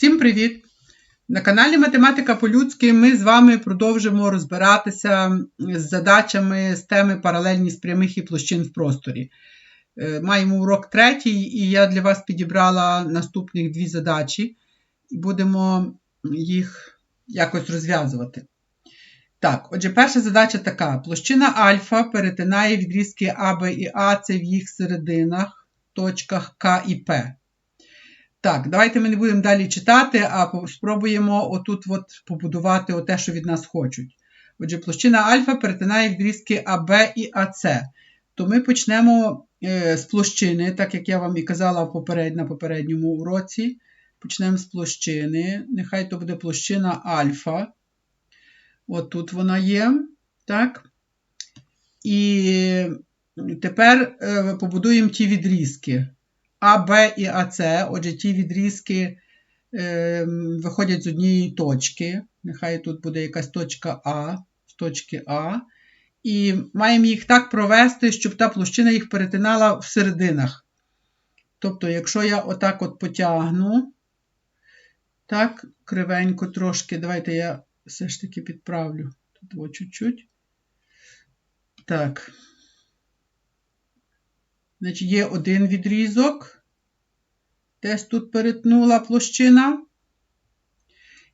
Всім привіт! На каналі Математика по-людськи ми з вами продовжимо розбиратися з задачами з теми паралельність прямих і площин в просторі. Е, Маємо урок третій, і я для вас підібрала наступних дві задачі, і будемо їх якось розв'язувати. Так, отже, перша задача така: площина альфа перетинає відрізки А, Б і А, це в їх серединах, точках К і П. Так, давайте ми не будемо далі читати, а спробуємо отут от побудувати те, що від нас хочуть. Отже, площина альфа перетинає відрізки АБ і АС. То ми почнемо е, з площини, так як я вам і казала поперед, на попередньому уроці. Почнемо з площини. Нехай то буде площина альфа. От тут вона є. Так. І тепер е, побудуємо ті відрізки. А, Б і АС, отже, ті відрізки е, виходять з однієї точки. Нехай тут буде якась точка А, з точки А. І маємо їх так провести, щоб та площина їх перетинала в серединах. Тобто, якщо я отак от потягну, так, кривенько трошки, давайте я все ж таки підправлю. Тут чуть-чуть. Так. Значить, є один відрізок, десь тут перетнула площина.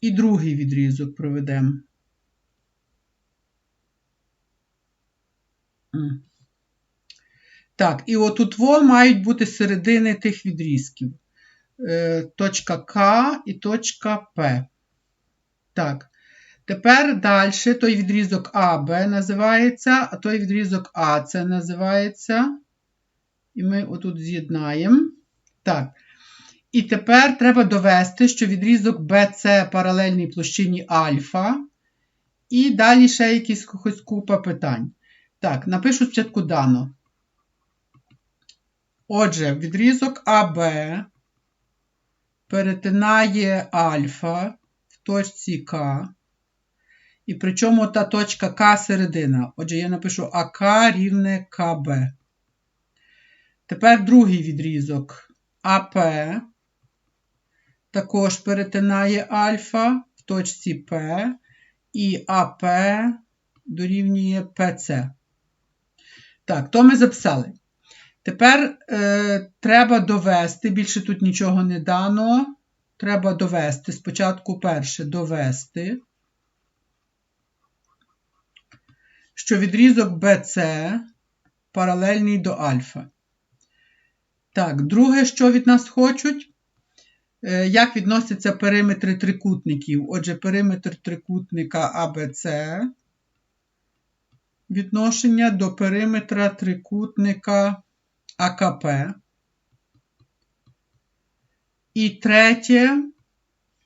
І другий відрізок проведемо. Так, і отут во мають бути середини тих відрізків. Е, точка К і точка П. Так. Тепер далі той відрізок АБ називається, а той відрізок АЦ називається. І ми отут з'єднаємо. Так. І тепер треба довести, що відрізок BC паралельний площині альфа. І далі ще якісь хоч купа питань. Так, напишу спочатку дано. Отже, відрізок АБ перетинає альфа в точці К. І причому та точка К середина. Отже, я напишу АК рівне КБ. Тепер другий відрізок АП також перетинає альфа в точці П, і АП дорівнює ПЦ. Так, то ми записали. Тепер е, треба довести, більше тут нічого не дано. Треба довести. Спочатку перше довести, що відрізок BC паралельний до альфа. Так, друге, що від нас хочуть? Е, як відносяться периметри трикутників? Отже, периметр трикутника АБЦ відношення до периметра трикутника АКП. І третє,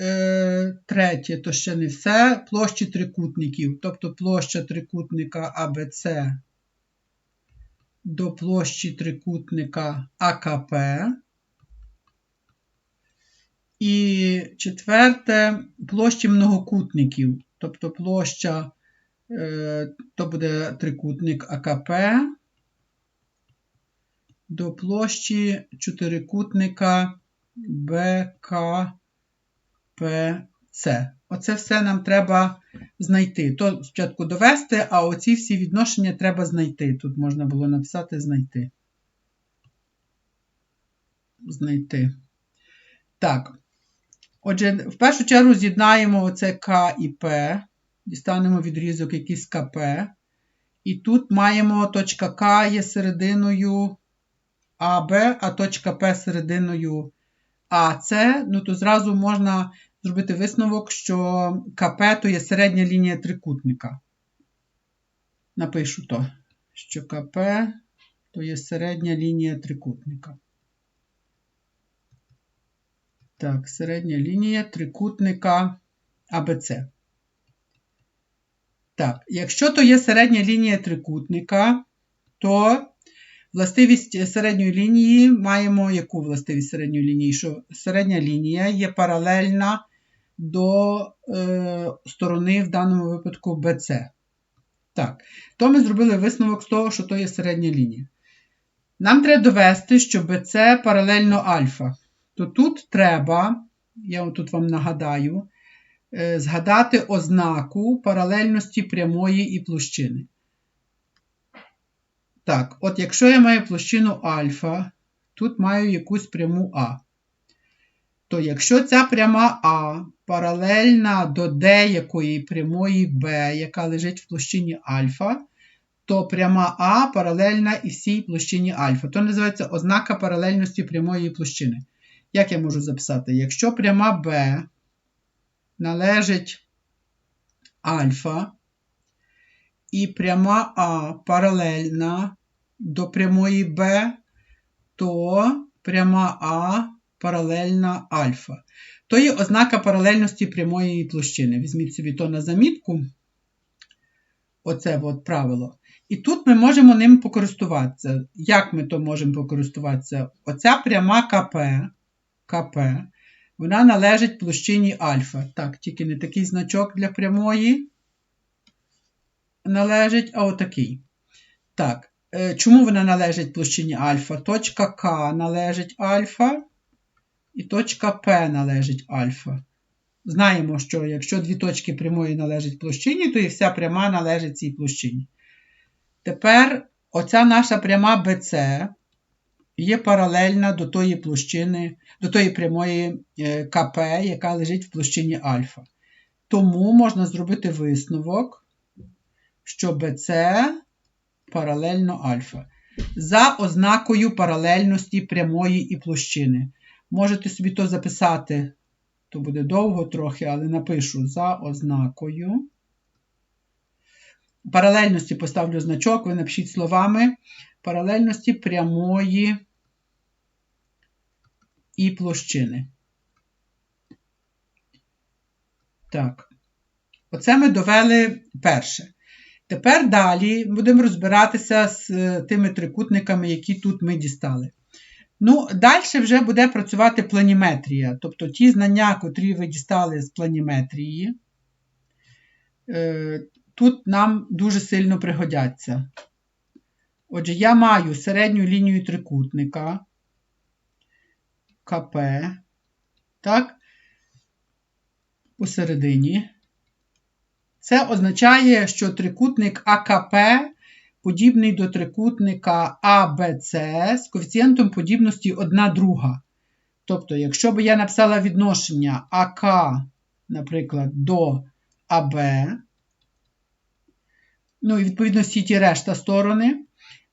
е, третє, то ще не все, площі трикутників, тобто площа трикутника АБЦ до площі трикутника АКП. І четверте площі многокутників. Тобто площа, е, то буде трикутник АКП до площі чотирикутника БКПЦ. Оце все нам треба знайти. То спочатку довести, а оці всі відношення треба знайти. Тут можна було написати знайти. Знайти. Так. Отже, в першу чергу з'єднаємо оце К і П, дістанемо відрізок якийсь КП. І тут маємо точка К є серединою АБ, а точка П серединою АС. Ну, то зразу можна зробити висновок, що КП то є середня лінія трикутника. Напишу то, що КП то є середня лінія трикутника. Так, середня лінія трикутника АБЦ. Так, якщо то є середня лінія трикутника, то властивість середньої лінії маємо яку властивість середньої лінії? Що середня лінія є паралельна до е, сторони, в даному випадку BC. Так, то ми зробили висновок з того, що то є середня лінія. Нам треба довести, що BC паралельно альфа. То тут треба я тут вам нагадаю, е, згадати ознаку паралельності прямої і площини. Так, от якщо я маю площину альфа, тут маю якусь пряму А, то якщо ця пряма А паралельна до деякої прямої Б, яка лежить в площині альфа, то пряма А паралельна і всій площині альфа. То називається ознака паралельності прямої площини. Як я можу записати? Якщо пряма Б належить альфа, і пряма А паралельна до прямої Б, то пряма А паралельна альфа. То є ознака паралельності прямої площини. Візьміть собі то на замітку. Оце от правило. І тут ми можемо ним покористуватися. Як ми то можемо покористуватися? Оця пряма КП, КП, вона належить площині альфа. Так, тільки не такий значок для прямої належить, а отакий. Так, е, чому вона належить площині альфа? Точка К належить альфа, і точка П належить альфа. Знаємо, що якщо дві точки прямої належать площині, то і вся пряма належить цій площині. Тепер оця наша пряма BC є паралельна до тої площини, до тої прямої е, КП, яка лежить в площині альфа. Тому можна зробити висновок, що BC паралельно альфа. За ознакою паралельності прямої і площини. Можете собі то записати, то буде довго трохи, але напишу за ознакою. Паралельності поставлю значок, ви напишіть словами паралельності прямої і площини. Так, оце ми довели перше. Тепер далі будемо розбиратися з тими трикутниками, які тут ми дістали. Ну, Далі вже буде працювати планіметрія, тобто ті знання, котрі ви дістали з планіметрії, е, тут нам дуже сильно пригодяться. Отже, я маю середню лінію трикутника КП, так, посередині. Це означає, що трикутник АКП подібний до трикутника АБЦ з коефіцієнтом подібності 1 друга. Тобто, якщо б я написала відношення АК, наприклад, до АБ, ну і відповідно всі ті решта сторони,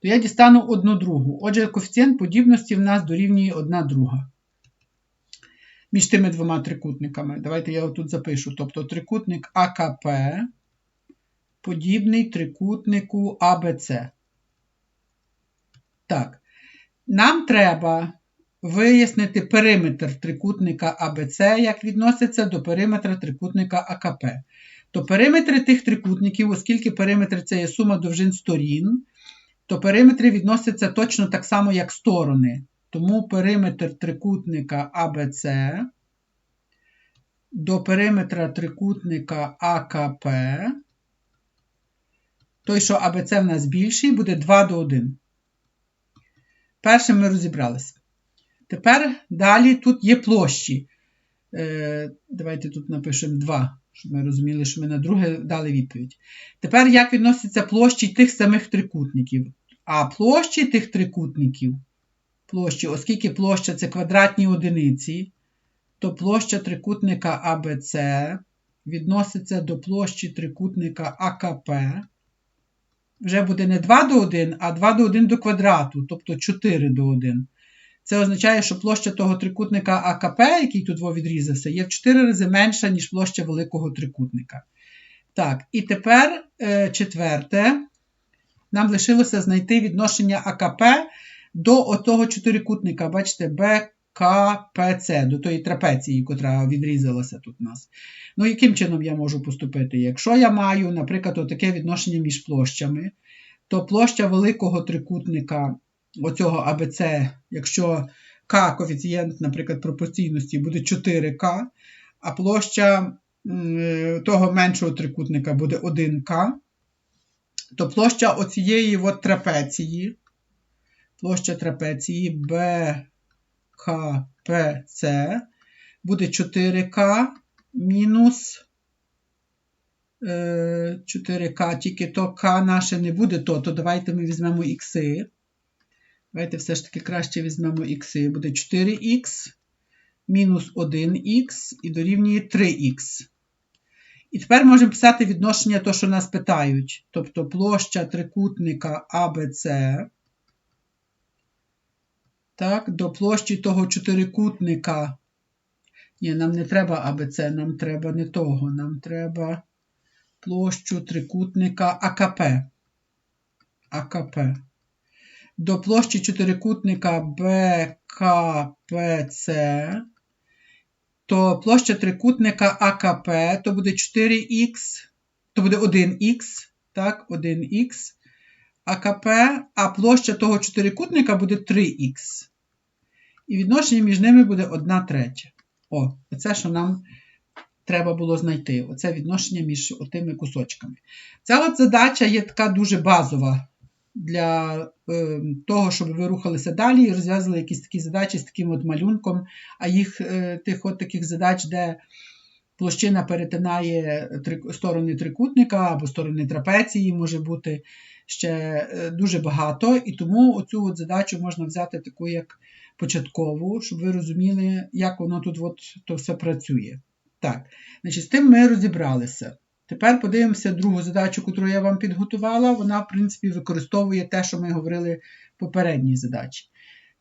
то я дістану одну другу. Отже, коефіцієнт подібності в нас дорівнює 1 друга. Між тими двома трикутниками. Давайте я тут запишу. Тобто трикутник АКП подібний трикутнику АБЦ. Так, нам треба вияснити периметр трикутника АБЦ, як відноситься до периметра трикутника АКП. То периметри тих трикутників, оскільки периметр це є сума довжин сторін, то периметри відносяться точно так само, як сторони. Тому периметр трикутника АБЦ до периметра трикутника АКП той, що АБЦ в нас більший, буде 2 до 1. Першим ми розібралися. Тепер далі тут є площі. Е, Давайте тут напишемо 2, щоб ми розуміли, що ми на друге дали відповідь. Тепер як відносяться площі тих самих трикутників? А площі тих трикутників, площі, оскільки площа це квадратні одиниці, то площа трикутника АБЦ відноситься до площі трикутника АКП вже буде не 2 до 1, а 2 до 1 до квадрату, тобто 4 до 1. Це означає, що площа того трикутника АКП, який тут відрізався, є в 4 рази менша, ніж площа великого трикутника. Так, і тепер е, четверте. Нам лишилося знайти відношення АКП до отого чотирикутника. Бачите, Б, КПЦ, до тої трапеції, яка відрізалася тут у нас. Ну, яким чином я можу поступити? Якщо я маю, наприклад, таке відношення між площами, то площа великого трикутника оцього АБЦ, якщо К коефіцієнт, наприклад, пропорційності буде 4К, а площа того меншого трикутника буде 1К, то площа оцієї от трапеції, площа трапеції B КПЦ буде 4К мінус 4К, тільки то К наше не буде то, то давайте ми візьмемо ікси. Давайте все ж таки краще візьмемо ікси. Буде 4х мінус 1х і дорівнює 3х. І тепер можемо писати відношення того, що нас питають. Тобто площа трикутника АБЦ так, до площі того чотирикутника. Ні, нам не треба АБЦ, нам треба не того. Нам треба площу трикутника АКП. АКП. До площі чотирикутника БКПЦ то площа трикутника АКП то буде 4х, то буде 1х, так, 1х АКП, а площа того чотирикутника буде 3х. І відношення між ними буде 1 третя. О, оце, що нам треба було знайти. Оце відношення між тими кусочками. Ця от задача є така дуже базова для е, того, щоб ви рухалися далі і розв'язали якісь такі задачі з таким от малюнком, а їх е, тих от таких задач, де площина перетинає сторони трикутника або сторони трапеції, може бути ще е, дуже багато. І тому оцю от задачу можна взяти таку, як початкову, щоб ви розуміли, як воно тут от то все працює. Так, значить, з тим ми розібралися. Тепер подивимося другу задачу, яку я вам підготувала. Вона, в принципі, використовує те, що ми говорили в попередній задачі.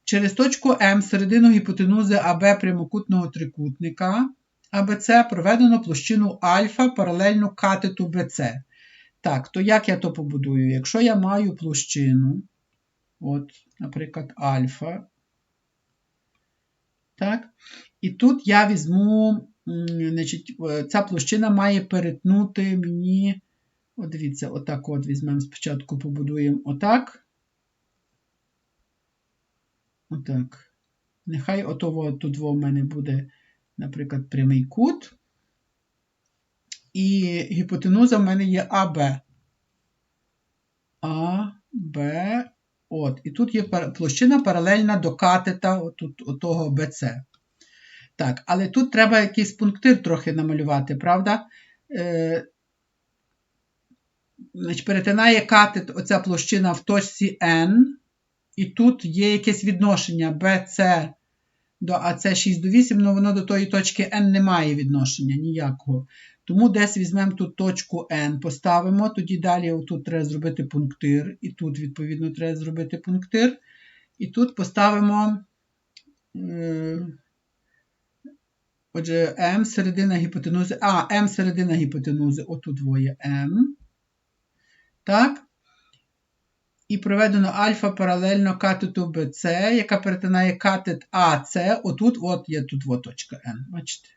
Через точку М середину гіпотенузи АБ прямокутного трикутника АБЦ проведено площину альфа паралельно катету БЦ. Так, то як я то побудую? Якщо я маю площину, от, наприклад, альфа, так, і тут я візьму значить, е, ця площина має перетнути мені. От дивіться, отак от візьмемо спочатку, побудуємо отак. Отак. Нехай ото тут в мене буде, наприклад, прямий кут. І гіпотенуза в мене є АБ. А, Б, от. І тут є площина паралельна до катета отут, отого БЦ. Так, але тут треба якийсь пунктир трохи намалювати, правда? Е, значить, Перетинає катет оця площина в точці N, і тут є якесь відношення BC до AC 6 до 8, але воно до тої точки N не має відношення ніякого. Тому десь візьмемо тут точку N, поставимо, тоді далі тут треба зробити пунктир, і тут, відповідно, треба зробити пунктир. І тут поставимо. Е, Отже, М середина гіпотенузи. А, М середина гіпотенузи. Отут двоє М. Так. І проведено альфа паралельно катету БЦ, яка перетинає катет АЦ. Отут от є тут от точка Н. Бачите?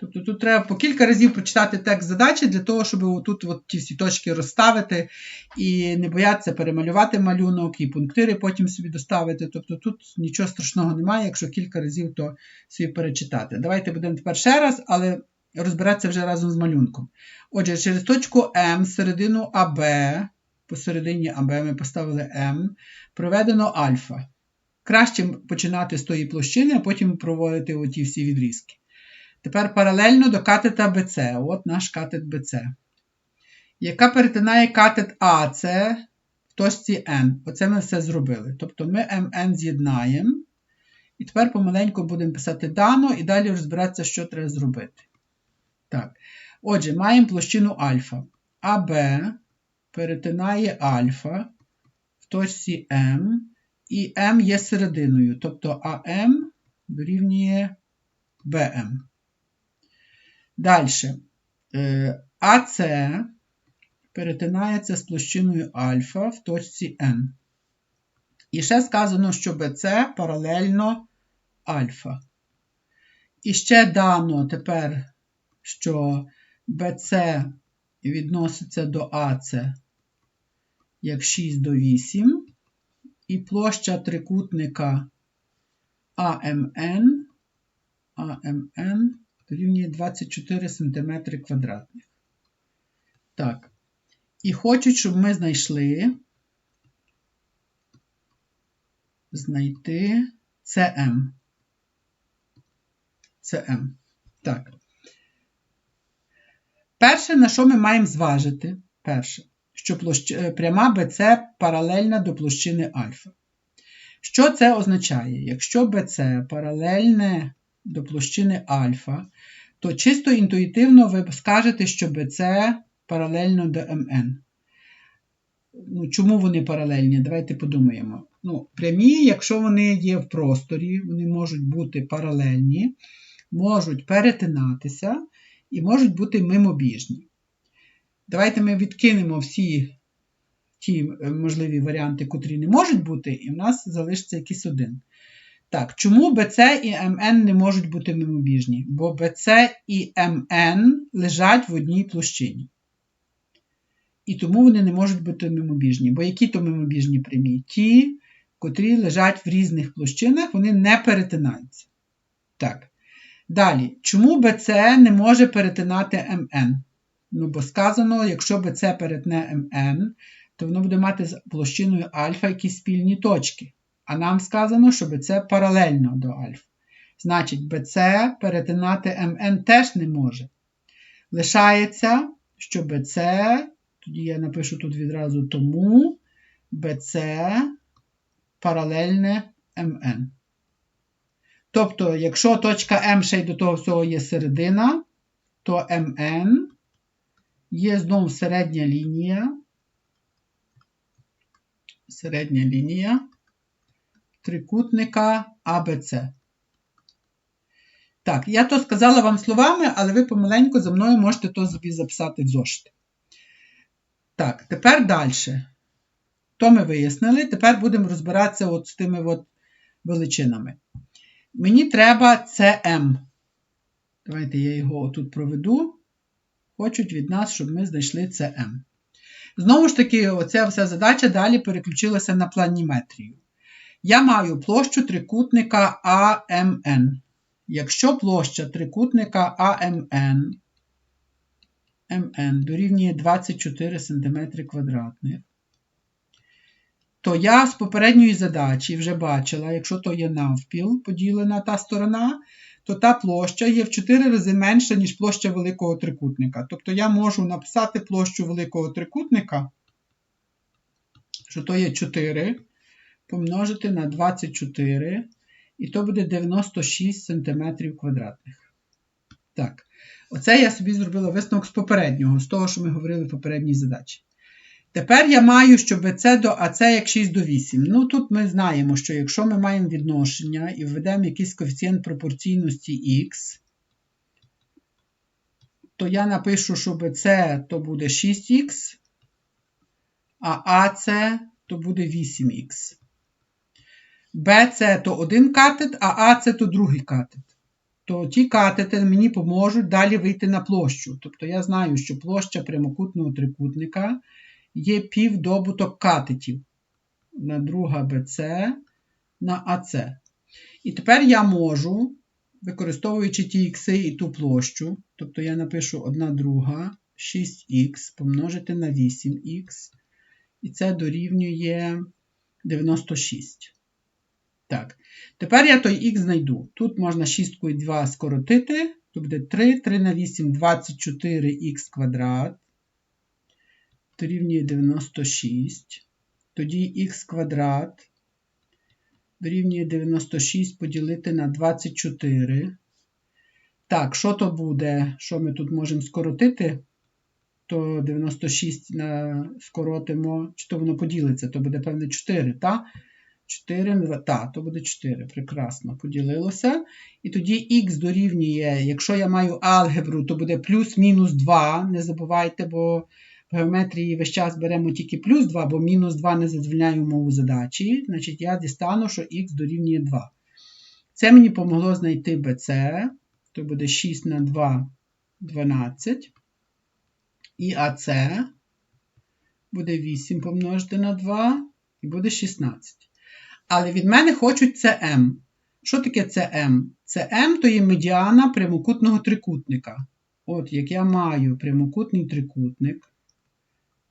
Тобто тут треба по кілька разів прочитати текст задачі для того, щоб тут от ті всі точки розставити і не боятися перемалювати малюнок, і пунктири потім собі доставити. Тобто тут нічого страшного немає, якщо кілька разів то собі перечитати. Давайте будемо тепер ще раз, але розбиратися вже разом з малюнком. Отже, через точку М середину АБ, посередині АБ ми поставили М, проведено альфа. Краще починати з тої площини, а потім проводити оті всі відрізки. Тепер паралельно до катета БЦ. От наш катет БЦ. Яка перетинає катет АЦ в точці N. Оце ми все зробили. Тобто ми МН з'єднаємо. І тепер помаленьку будемо писати дано і далі розбиратися, що треба зробити. Так. Отже, маємо площину альфа. АБ перетинає альфа в точці М. І М є серединою. Тобто АМ дорівнює БМ. Далі. Е, АС перетинається з площиною альфа в точці N. І ще сказано, що BC паралельно альфа. І ще дано тепер, що BC відноситься до АС як 6 до 8, і площа трикутника АМН, АМН дорівнює 24 см квадратних. Так. І хочуть, щоб ми знайшли знайти CM. CM. Так. Перше, на що ми маємо зважити? Перше, що площ... Е, пряма BC паралельна до площини альфа. Що це означає? Якщо BC паралельне до площини альфа, то чисто інтуїтивно ви скажете, що BC паралельно до МН. Ну, Чому вони паралельні? Давайте подумаємо. Ну, Прямі, якщо вони є в просторі, вони можуть бути паралельні, можуть перетинатися і можуть бути мимобіжні. Давайте ми відкинемо всі ті е, можливі варіанти, котрі не можуть бути, і в нас залишиться якийсь один. Так, чому BC і МН не можуть бути мимобіжні? Бо BC і МН лежать в одній площині. І тому вони не можуть бути мимобіжні. Бо які то мимобіжні прямі? Ті, котрі лежать в різних площинах, вони не перетинаються. Так. Далі, чому BC не може перетинати МН? Ну, бо сказано, якщо BC перетне МН, то воно буде мати з площиною альфа якісь спільні точки. А нам сказано, що BC паралельно до альфа. Значить, BC перетинати МН теж не може. Лишається, що BC, тоді я напишу тут відразу тому BC паралельне МН. Тобто, якщо точка М ще й до того всього є середина, то МН є знову середня лінія. Середня лінія трикутника АБЦ. Так, я то сказала вам словами, але ви помаленьку за мною можете то собі записати в зошити. Так, тепер далі. То ми вияснили. Тепер будемо розбиратися от з тими от величинами. Мені треба CM. Давайте я його тут проведу. Хочуть від нас, щоб ми знайшли CM. Знову ж таки, оця вся задача далі переключилася на планіметрію. Я маю площу трикутника АМН. Якщо площа трикутника АМН МН дорівнює 24 см квадратних, то я з попередньої задачі вже бачила, якщо то є навпіл поділена та сторона, то та площа є в 4 рази менша, ніж площа великого трикутника. Тобто я можу написати площу великого трикутника, що то є 4, помножити на 24, і то буде 96 см квадратних. Так, оце я собі зробила висновок з попереднього, з того, що ми говорили в попередній задачі. Тепер я маю, що BC до АЦ як 6 до 8. Ну, тут ми знаємо, що якщо ми маємо відношення і введемо якийсь коефіцієнт пропорційності Х, то я напишу, що BC то буде 6х, а АЦ то буде 8х. BC то один катет, а АЦ то другий катет. То ті катети мені поможуть далі вийти на площу. Тобто я знаю, що площа прямокутного трикутника є півдобуток катетів на друга БЦ на АЦ. І тепер я можу, використовуючи ті ікси і ту площу, тобто я напишу 1 друга 6х помножити на 8х, і це дорівнює 96. Так, тепер я той х знайду. Тут можна 6 і 2 скоротити, то буде 3, 3 на 8, 24х квадрат дорівнює 96. Тоді х квадрат дорівнює 96 поділити на 24. Так, що то буде? Що ми тут можемо скоротити? То 96 на скоротимо, чи то воно поділиться, то буде, певне, 4, так? 4, так, то буде 4. Прекрасно поділилося. І тоді х дорівнює, якщо я маю алгебру, то буде плюс-мінус 2. Не забувайте, бо в геометрії весь час беремо тільки плюс 2, бо мінус 2 не задовільняє умову задачі. Значить, я дістану, що х дорівнює 2. Це мені помогло знайти BC. То буде 6 на 2 12. І АС буде 8 помножити на 2, і буде 16. Але від мене хочуть CM. Що таке CM? CM то є медіана прямокутного трикутника. От, як я маю прямокутний трикутник,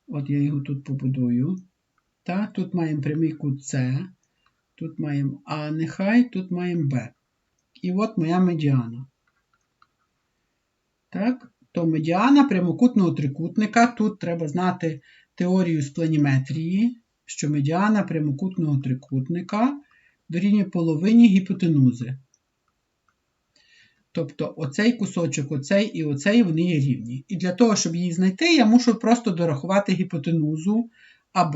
От я його тут побудую. Так, Тут маємо прямий кут С, тут маємо А нехай, тут маємо Б. І от моя медіана. Так, то медіана прямокутного трикутника. Тут треба знати теорію з планіметрії, що медіана прямокутного трикутника дорівнює половині гіпотенузи. Тобто оцей кусочок, оцей і оцей вони є рівні. І для того, щоб її знайти, я мушу просто дорахувати гіпотенузу АБ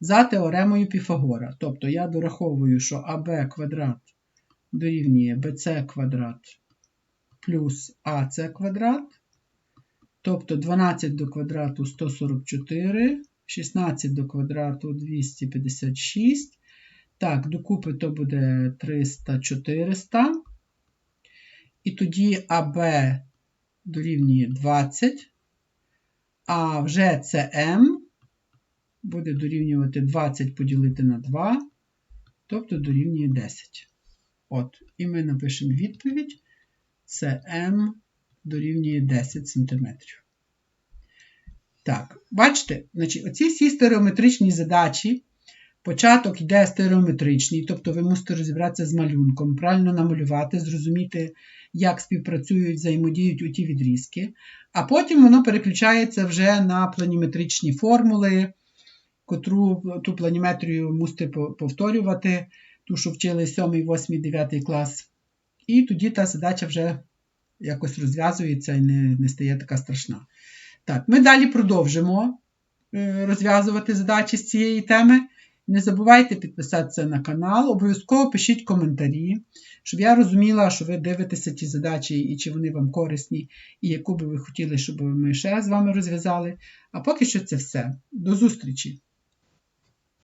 за теоремою Піфагора. Тобто я дораховую, що АБ квадрат дорівнює БЦ квадрат плюс АЦ квадрат. Тобто 12 до квадрату 144, 16 до квадрату 256. Так, докупи то буде 300, 400. І тоді АБ дорівнює 20, а вже СМ буде дорівнювати 20 поділити на 2, тобто дорівнює 10. От, і ми напишемо відповідь. СМ дорівнює 10 см. Так, бачите, значить, оці всі стереометричні задачі. Початок йде стереометричний, тобто ви мусите розібратися з малюнком, правильно намалювати, зрозуміти, як співпрацюють, взаємодіють у ті відрізки. А потім воно переключається вже на планіметричні формули, котру ту планіметрію мусите повторювати, ту, що вчили 7, 8, 9 клас. І тоді та задача вже якось розв'язується і не, не стає така страшна. Так, ми далі продовжимо е, розв'язувати задачі з цієї теми. Не забувайте підписатися на канал, обов'язково пишіть коментарі, щоб я розуміла, що ви дивитеся ті задачі і чи вони вам корисні, і яку би ви хотіли, щоб ми ще з вами розв'язали. А поки що це все. До зустрічі!